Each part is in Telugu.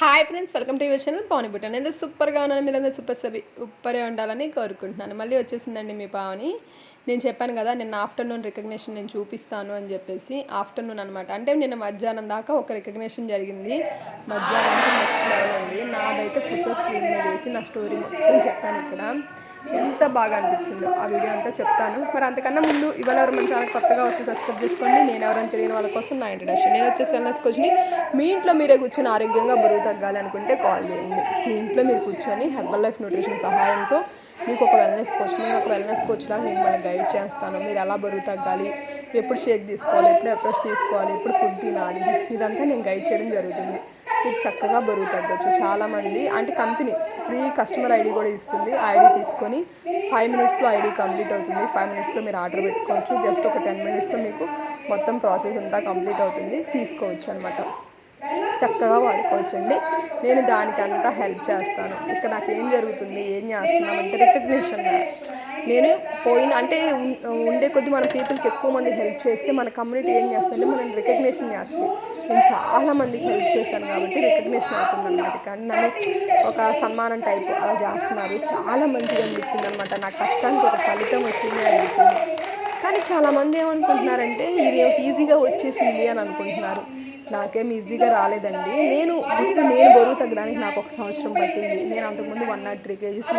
Hi friends welcome to your channel Pavani Butta నేను సూపర్గా ఉన్నాను మీరందరూ సూపర్ సబి ఉప్పరే ఉండాలని కోరుకుంటున్నాను. మళ్ళీ వచ్చేసిందండి మీ పావని నేను చెప్పాను కదా నిన్న ఆఫ్టర్నూన్ రికగ్నేషన్ నేను చూపిస్తాను అని చెప్పేసి ఆఫ్టర్నూన్ అనమాట అంటే నిన్న మధ్యాహ్నం దాకా ఒక రికగ్నేషన్ జరిగింది. మధ్యాహ్నం నెక్స్ట్ లెవెల్ అండి. నాదైతే ఫోటో స్క్రీన్ చేసి నా స్టోరీ మొత్తం చెప్పాను ఇక్కడ. ఎంత బాగా అనిపించిందో ఆ వీడియో అంతా చెప్తాను. మరి అంతకన్నా ముందు ఇవాళ ఎవరు మన ఛానల్ కొత్తగా వచ్చి సబ్స్క్రైబ్ చేసుకోండి. నేను ఎవరైనా తెలియని వాళ్ళ కోసం నా ఇంట్రడక్షన్ నేను వచ్చేసి వెల్నెస్ కోచ్ని. మీ ఇంట్లో మీరే కూర్చొని ఆరోగ్యంగా బరువు తగ్గాలి అనుకుంటే కాల్ చేయండి. మీ ఇంట్లో మీరు కూర్చొని హెర్బల్ లైఫ్ న్యూట్రిషన్ సహాయంతో మీకు ఒక వెల్నెస్ కోచ్ నేను ఒక వెల్నెస్ కోచ్లా నేను మిమ్మల్ని గైడ్ చేస్తాను. మీరు ఎలా బరువు తగ్గాలి ఎప్పుడు షేక్ తీసుకోవాలి ఎప్పుడు అప్రోచ్ తీసుకోవాలి ఎప్పుడు ఫుడ్ తినాలి ఇదంతా నేను గైడ్ చేయడం జరుగుతుంది. మీకు చక్కగా బరువు తగ్గొచ్చు. చాలామంది అంటే కంపెనీ ఫ్రీ కస్టమర్ ఐడి కూడా ఇస్తుంది. ఐడి తీసుకొని ఫైవ్ మినిట్స్లో ఐడి కంప్లీట్ అవుతుంది. ఫైవ్ మినిట్స్లో మీరు ఆర్డర్ పెట్టుకోవచ్చు. జస్ట్ ఒక టెన్ మినిట్స్లో మీకు మొత్తం ప్రాసెస్ అంతా కంప్లీట్ అవుతుంది. తీసుకోవచ్చు అనమాట చక్కగా వాడుకోవచ్చండి. నేను దానికి అంతా హెల్ప్ చేస్తాను. ఇక్కడ నాకు ఏం జరుగుతుంది ఏం చేస్తున్నాం అంటే రికగ్నిషన్. నేను పోయిన అంటే ఉండే కొద్ది మన పీపుల్కి ఎక్కువ మంది హెల్ప్ చేస్తే మన కమ్యూనిటీ ఏం చేస్తుందంటే మనం రికగ్నేషన్ చేస్తుంది నేను చాలా మందికి హెల్ప్ చేశాను కాబట్టి రికగ్నేషన్ అవుతుంది అనమాట కానీ నన్ను ఒక సన్మానం టైప్ అలా చేస్తున్నారు. చాలా మంచిగా అనిపించింది అనమాట నా కష్టానికి ఒక ఫలితం వచ్చింది అనిపించింది. కానీ చాలామంది ఏమనుకుంటున్నారంటే ఇది ఈజీగా వచ్చేసింది అని అనుకుంటున్నారు. నాకేం ఈజీగా రాలేదండి. నేను నేను బరువు తగ్గడానికి నాకు ఒక సంవత్సరం పట్టింది. నేను అంతకుముందు వన్ నాట్ త్రీ కేజీస్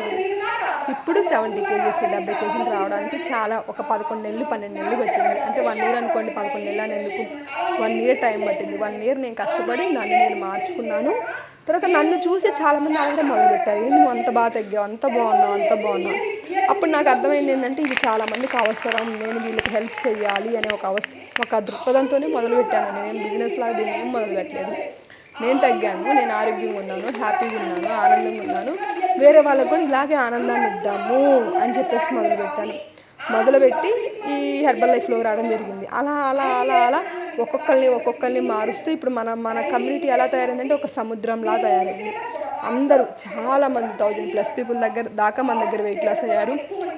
ఇప్పుడు సెవెంటీ కేజీస్ డెబ్బై కేజీలు రావడానికి చాలా ఒక పదకొండు నెలలు పన్నెండు నెలలు పట్టింది. అంటే వన్ ఇయర్ అనుకోండి పదకొండు నెలలు అని ఎందుకు? వన్ ఇయర్ టైం పట్టింది. వన్ ఇయర్ నేను కష్టపడి నన్ను నేను మార్చుకున్నాను. తర్వాత నన్ను చూసి చాలామంది అడగడం మొదలుపెట్టారు. నువ్వు అంత బాగా తగ్గావు? అంత బాగున్నావు? అంత బాగున్నావు? అప్పుడు నాకు అర్థమైంది ఏంటంటే ఇది చాలా మందికి అవసరం నేను వీళ్ళకి హెల్ప్ చేయాలి అనే ఒక అవసరం ఒక దృక్పథంతోనే మొదలుపెట్టాను నేను బిజినెస్ లాగా దీన్ని ఏం మొదలుపెట్టలేదు నేను తగ్గాను నేను ఆరోగ్యంగా ఉన్నాను హ్యాపీగా ఉన్నాను ఆనందంగా ఉన్నాను. వేరే వాళ్ళకు కూడా ఇలాగే ఆనందాన్ని ఇద్దాము అని చెప్పేసి మొదలుపెట్టాను మొదలుపెట్టి ఈ హెర్బల్ లైఫ్లో రావడం జరిగింది. అలా అలా అలా అలా ఒక్కొక్కరిని ఒక్కొక్కరిని మారుస్తూ ఇప్పుడు మన మన కమ్యూనిటీ ఎలా తయారైందంటే ఒక సముద్రంలా తయారైంది. అందరూ చాలా మంది థౌజండ్ ప్లస్ పీపుల్ దగ్గర దాకా మన దగ్గర వెయిట్ లాస్ అయ్యారు.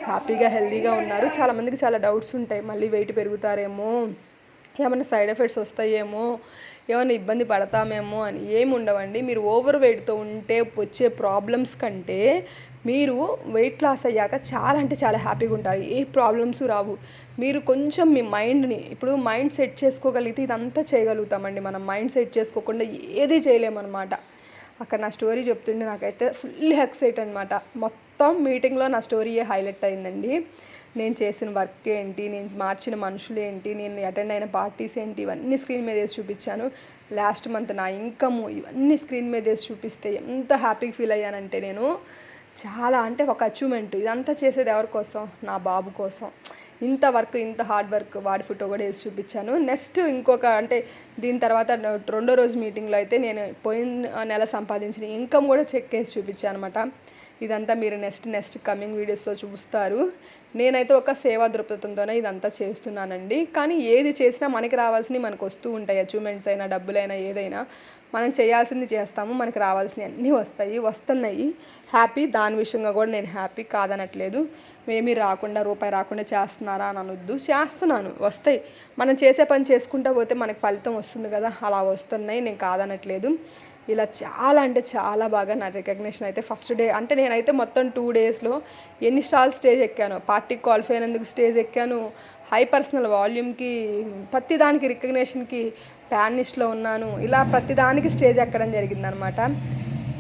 హ్యాపీగా హెల్దీగా ఉన్నారు. చాలా మందికి చాలా డౌట్స్ ఉంటాయి. మళ్ళీ వెయిట్ పెరుగుతారేమో ఏమైనా సైడ్ ఎఫెక్ట్స్ వస్తాయేమో ఏమైనా ఇబ్బంది పడతామేమో అని ఏమి ఉండవండి. మీరు ఓవర్ వెయిట్తో ఉంటే వచ్చే ప్రాబ్లమ్స్ కంటే మీరు వెయిట్ లాస్ అయ్యాక చాలా అంటే చాలా హ్యాపీగా ఉంటారు. ఏ ప్రాబ్లమ్స్ రావు. మీరు కొంచెం మీ మైండ్ని ఇప్పుడు మైండ్ సెట్ చేసుకోగలిగితే ఇదంతా చేయగలుగుతామండి. మనం మైండ్ సెట్ చేసుకోకుండా ఏది చేయలేమన్నమాట. అక్కడ నా స్టోరీ చెప్తుంటే నాకైతే ఫుల్ ఎక్సైట్ అనమాట మొత్తం మీటింగ్లో నా స్టోరీయే హైలైట్ అయిందండి. నేను చేసిన వర్క్ ఏంటి నేను మార్చిన మనుషులు ఏంటి నేను అటెండ్ అయిన పార్టీస్ ఏంటి ఇవన్నీ స్క్రీన్ మీద వేసి చూపించాను. లాస్ట్ మంత్ నా ఇన్కమ్ ఇవన్నీ స్క్రీన్ మీద వేసి చూపిస్తే ఎంత హ్యాపీగా ఫీల్ అయ్యానంటే నేను చాలా అంటే ఒక అచీవ్మెంట్. ఇదంతా చేసేది ఎవరి కోసం? నా బాబు కోసం. ఇంత వర్క్ ఇంత హార్డ్ వర్క్ వాడి ఫోటో కూడా వేసి చూపించాను. నెక్స్ట్ ఇంకొక అంటే దీని తర్వాత రెండో రోజు మీటింగ్లో అయితే నేను పోయిన నెల సంపాదించిన ఇన్కమ్ కూడా చెక్ వేసి చూపించాను అనమాట ఇదంతా మీరు నెక్స్ట్ నెక్స్ట్ కమింగ్ వీడియోస్లో చూస్తారు. నేనైతే ఒక సేవా దృక్పథంతోనే ఇదంతా చేస్తున్నానండి. కానీ ఏది చేసినా మనకి రావాల్సినవి మనకు వస్తూ ఉంటాయి. అచీవ్మెంట్స్ అయినా డబ్బులైనా ఏదైనా. మనం చేయాల్సింది చేస్తాము మనకి రావాల్సినవి అన్నీ వస్తాయి వస్తున్నాయి. హ్యాపీ దాని విషయంగా కూడా నేను హ్యాపీ కాదనట్లేదు. ఏమీ రాకుండా రూపాయి రాకుండా చేస్తున్నారా అని అనొద్దు. చేస్తున్నాను వస్తాయి. మనం చేసే పని చేసుకుంటా పోతే మనకి ఫలితం వస్తుంది కదా అలా వస్తున్నాయి నేను కాదనట్లేదు. ఇలా చాలా అంటే చాలా బాగా నా రికగ్నిషన్ అయితే ఫస్ట్ డే అంటే నేనైతే మొత్తం టూ డేస్లో ఎన్ని స్టార్స్ స్టేజ్ ఎక్కాను పార్టీకి క్వాలిఫై అయినందుకు స్టేజ్ ఎక్కాను. హై పర్సనల్ వాల్యూమ్కి ప్రతి దానికి రికగ్నేషన్కి ప్యానిస్ట్లో ఉన్నాను. ఇలా ప్రతి దానికి స్టేజ్ ఎక్కడం జరిగిందనమాట.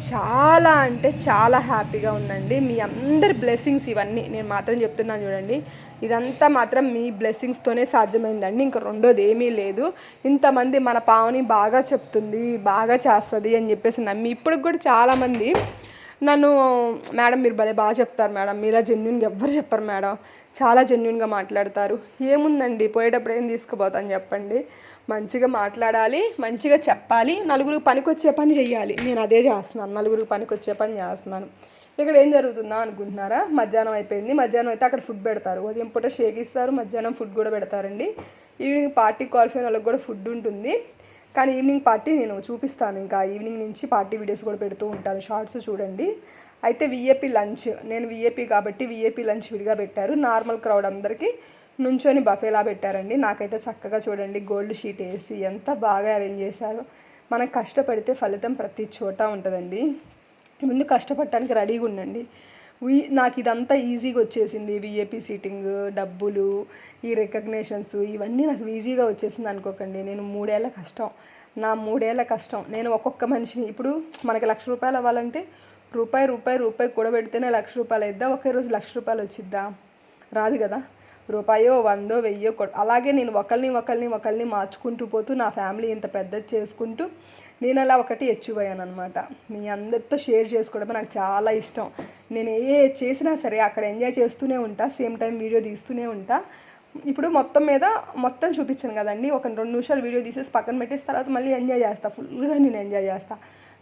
చాలా అంటే చాలా హ్యాపీగా ఉందండి. మీ అందరి బ్లెస్సింగ్స్ ఇవన్నీ నేను మాత్రం చెప్తున్నాను చూడండి. ఇదంతా మాత్రం మీ బ్లెస్సింగ్స్తోనే సాధ్యమైందండి. ఇంకా రెండోది ఏమీ లేదు. ఇంతమంది మన పావని బాగా చెప్తుంది బాగా చేస్తుంది అని చెప్పేసి నమ్మి ఇప్పటికి కూడా చాలామంది నన్ను మేడం మీరు భలే బాగా చెప్తారు మేడం. మీలా జెన్యున్గా ఎవ్వరు చెప్పరు మేడం. చాలా జెన్యున్గా మాట్లాడతారు. ఏముందండి? పోయేటప్పుడు ఏం తీసుకుపోతాను చెప్పండి? మంచిగా మాట్లాడాలి మంచిగా చెప్పాలి నలుగురికి పనికొచ్చే పని చేయాలి నేను అదే చేస్తున్నాను నలుగురికి పనికొచ్చే పని చేస్తున్నాను. ఇక్కడ ఏం జరుగుతుందా అనుకుంటున్నారా? మధ్యాహ్నం అయిపోయింది. మధ్యాహ్నం అయితే అక్కడ ఫుడ్ పెడతారు. ఉదయం పూట షేక్ ఇస్తారు మధ్యాహ్నం ఫుడ్ కూడా పెడతారండి. ఈవినింగ్ పార్టీ క్వాలిఫై వాళ్ళకి కూడా ఫుడ్ ఉంటుంది. కానీ ఈవినింగ్ పార్టీ నేను చూపిస్తాను. ఇంకా ఈవినింగ్ నుంచి పార్టీ వీడియోస్ కూడా పెడుతూ ఉంటాను. షార్ట్స్ చూడండి. అయితే విఏపీ లంచ్. నేను విఏపీ కాబట్టి విఏపీ లంచ్ విడిగా పెట్టారు. నార్మల్ క్రౌడ్ అందరికీ నుంచొని బఫేలా పెట్టారండి. నాకైతే చక్కగా చూడండి గోల్డ్ షీట్ వేసి ఎంత బాగా అరేంజ్ చేశారు. మనం కష్టపడితే ఫలితం ప్రతి చోట ఉంటుందండి. ముందు కష్టపడటానికి రెడీగా ఉండండి. నాకు ఇదంతా ఈజీగా వచ్చేసింది. విఏపీ సీటింగ్ డబ్బులు ఈ రికగ్నేషన్స్ ఇవన్నీ నాకు ఈజీగా వచ్చేసింది అనుకోకండి. నేను మూడేళ్ళ కష్టం. నా మూడేళ్ళ కష్టం. నేను ఒక్కొక్క మనిషిని ఇప్పుడు మనకి లక్ష రూపాయలు అవ్వాలంటే రూపాయి రూపాయి రూపాయి కూడబెడితేనే లక్ష రూపాయలు అయిద్దా? ఒకే రోజు లక్ష రూపాయలు వచ్చిద్దా? రాదు కదా. రూపాయో వందో వెయ్యో అలాగే నేను ఒకరిని ఒకరిని ఒకరిని మార్చుకుంటూ పోతూ నా ఫ్యామిలీ ఇంత పెద్దది చేసుకుంటూ నేను అలా ఒకటి అచీవ్ అయ్యాను అనమాట మీ అందరితో షేర్ చేసుకోవడం నాకు చాలా ఇష్టం. నేను ఏ చేసినా సరే అక్కడ ఎంజాయ్ చేస్తూనే ఉంటా సేమ్ టైం వీడియో తీస్తూనే ఉంటా. ఇప్పుడు మొత్తం మీద మొత్తం చూపించాను కదండి ఒక రెండు నిమిషాలు వీడియో తీసేసి పక్కన పెట్టేసి తర్వాత మళ్ళీ ఎంజాయ్ చేస్తా ఫుల్గా నేను ఎంజాయ్ చేస్తా.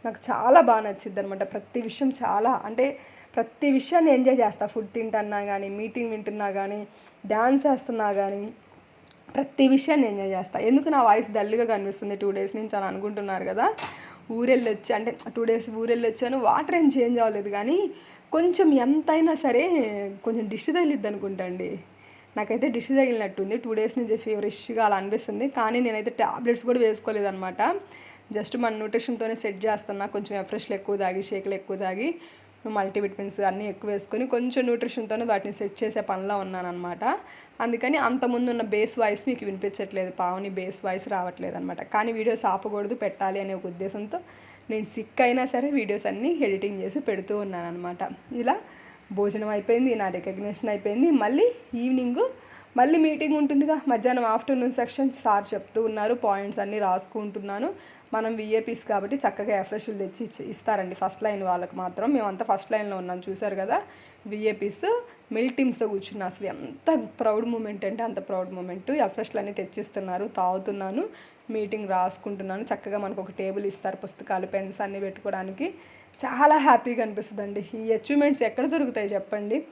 నాకు చాలా బాగా నచ్చింది అనమాట ప్రతి విషయం చాలా అంటే ప్రతి విషయాన్ని ఎంజాయ్ చేస్తా. ఫుడ్ తింటున్నా కానీ మీటింగ్ వింటున్నా కానీ డ్యాన్స్ వేస్తున్నా కానీ ప్రతి విషయాన్ని ఎంజాయ్ చేస్తా. ఎందుకు నా వాయిస్ డల్గా కనిపిస్తుంది టూ డేస్ నుంచి అని అనుకుంటున్నారు కదా? ఊరెళ్ళొచ్చి అంటే టూ డేస్ ఊరెళ్ళొచ్చాను వాటర్ ఏం చేంజ్ అవ్వలేదు కానీ కొంచెం ఎంతైనా సరే కొంచెం డిష్ తగిలిద్ది అనుకుంటండి. నాకైతే డిష్ తగిలినట్టుంది. టూ డేస్ నుంచి ఫీవరిష్గా అలా అనిపిస్తుంది. కానీ నేనైతే ట్యాబ్లెట్స్ కూడా వేసుకోలేదనమాట జస్ట్ మన న్యూట్రిషన్తోనే సెట్ చేస్తున్నా. కొంచెం ఎఫ్రెష్లు ఎక్కువ తాగి షేక్లు ఎక్కువ తాగి. మల్టీవిటమిన్స్ అన్నీ ఎక్కువ వేసుకొని కొంచెం న్యూట్రిషన్తోనే వాటిని సెట్ చేసే పనిలో ఉన్నానమాట అందుకని అంత ఉన్న బేస్ వాయిస్ మీకు వినిపించట్లేదు. పావుని బేస్ వాయిస్ రావట్లేదు అనమాట కానీ వీడియోస్ ఆపకూడదు పెట్టాలి అనే ఒక ఉద్దేశంతో నేను సిక్ అయినా సరే వీడియోస్ అన్నీ ఎడిటింగ్ చేసి పెడుతూ ఉన్నాను అనమాట ఇలా భోజనం అయిపోయింది నా రికగ్నేషన్ అయిపోయింది. మళ్ళీ ఈవినింగ్ మళ్ళీ మీటింగ్ ఉంటుందిగా. మధ్యాహ్నం ఆఫ్టర్నూన్ సెక్షన్ సార్ చెప్తూ ఉన్నారు పాయింట్స్ అన్నీ రాసుకుంటున్నాను. మనం విఏపీస్ కాబట్టి చక్కగా ఎఫ్రెష్లు తెచ్చి ఇచ్చి- ఇస్తారండి. ఫస్ట్ లైన్ వాళ్ళకి మాత్రం. మేమంతా ఫస్ట్ లైన్లో ఉన్నాం. చూశారు కదా? విఏపీస్ మిల్ టీమ్స్తో కూర్చున్నా అసలు ఎంత ప్రౌడ్ మూమెంట్ అంటే అంత ప్రౌడ్ మూమెంట్ ఎఫ్రెష్లు అన్నీ తెచ్చిస్తున్నారు. తాగుతున్నాను. మీటింగ్ రాసుకుంటున్నాను. చక్కగా మనకు ఒక టేబుల్ ఇస్తారు. పుస్తకాలు పెన్స్ అన్నీ పెట్టుకోవడానికి. చాలా హ్యాపీగా అనిపిస్తుందండి. ఈ అచీవ్మెంట్స్ ఎక్కడ దొరుకుతాయి చెప్పండి?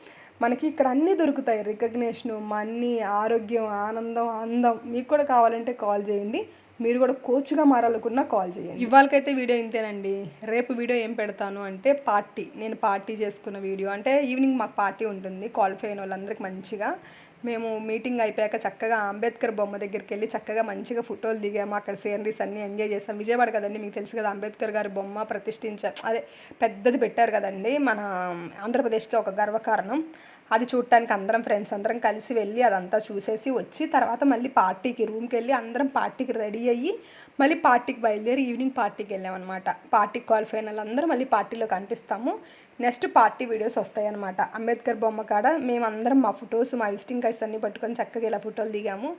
మనకి ఇక్కడ అన్నీ దొరుకుతాయి. రికగ్నేషను మనీ ఆరోగ్యం ఆనందం అందం. మీకు కూడా కావాలంటే కాల్ చేయండి. మీరు కూడా కోచ్గా మారాలనుకున్నా కాల్ చేయండి. ఇవాళకైతే వీడియో ఇంతేనండి. రేపు వీడియో ఏం పెడతాను అంటే పార్టీ. నేను పార్టీ చేసుకున్న వీడియో. అంటే ఈవినింగ్ మాకు పార్టీ ఉంటుంది. క్వాలిఫై అయిన వాళ్ళందరికీ మంచిగా. మేము మీటింగ్ అయిపోయాక చక్కగా అంబేద్కర్ బొమ్మ దగ్గరికి వెళ్ళి చక్కగా మంచిగా ఫోటోలు దిగాము. అక్కడ సీనరీస్ అన్నీ ఎంజాయ్ చేసాం. విజయవాడ కదండి మీకు తెలుసు కదా అంబేద్కర్ గారి బొమ్మ ప్రతిష్ఠించారు అదే పెద్దది పెట్టారు కదండి. మన ఆంధ్రప్రదేశ్కి ఒక గర్వకారణం. అది చూడటానికి అందరం ఫ్రెండ్స్ అందరం కలిసి వెళ్ళి అదంతా చూసేసి వచ్చి తర్వాత మళ్ళీ పార్టీకి రూమ్కి వెళ్ళి అందరం పార్టీకి రెడీ అయ్యి మళ్ళీ పార్టీకి బయలుదేరి ఈవినింగ్ పార్టీకి వెళ్ళామన్నమాట. పార్టీకి క్వాలిఫై అయిన వాళ్ళందరూ మళ్ళీ పార్టీలో కనిపిస్తాము. నెక్స్ట్ పార్టీ వీడియోస్ వస్తాయి అనమాట అంబేద్కర్ బొమ్మ కాడ మేమందరం మా ఫొటోస్ మా విజిటింగ్ కార్డ్స్ అన్నీ పట్టుకొని చక్కగా ఇలా ఫోటోలు దిగాము.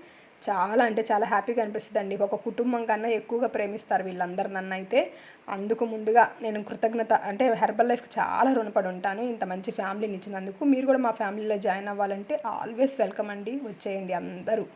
చాలా అంటే చాలా హ్యాపీగా అనిపిస్తుంది అండి ఒక కుటుంబం కన్నా ఎక్కువగా ప్రేమిస్తారు వీళ్ళందరూ నన్ను అయితే. అందుకు ముందుగా నేను కృతజ్ఞత అంటే హెర్బల్ లైఫ్కి చాలా రుణపడి ఉంటాను. ఇంత మంచి ఫ్యామిలీని ఇచ్చినందుకు. మీరు కూడా మా ఫ్యామిలీలో జాయిన్ అవ్వాలంటే ఆల్వేస్ వెల్కమ్ అండి. వచ్చేయండి అందరూ.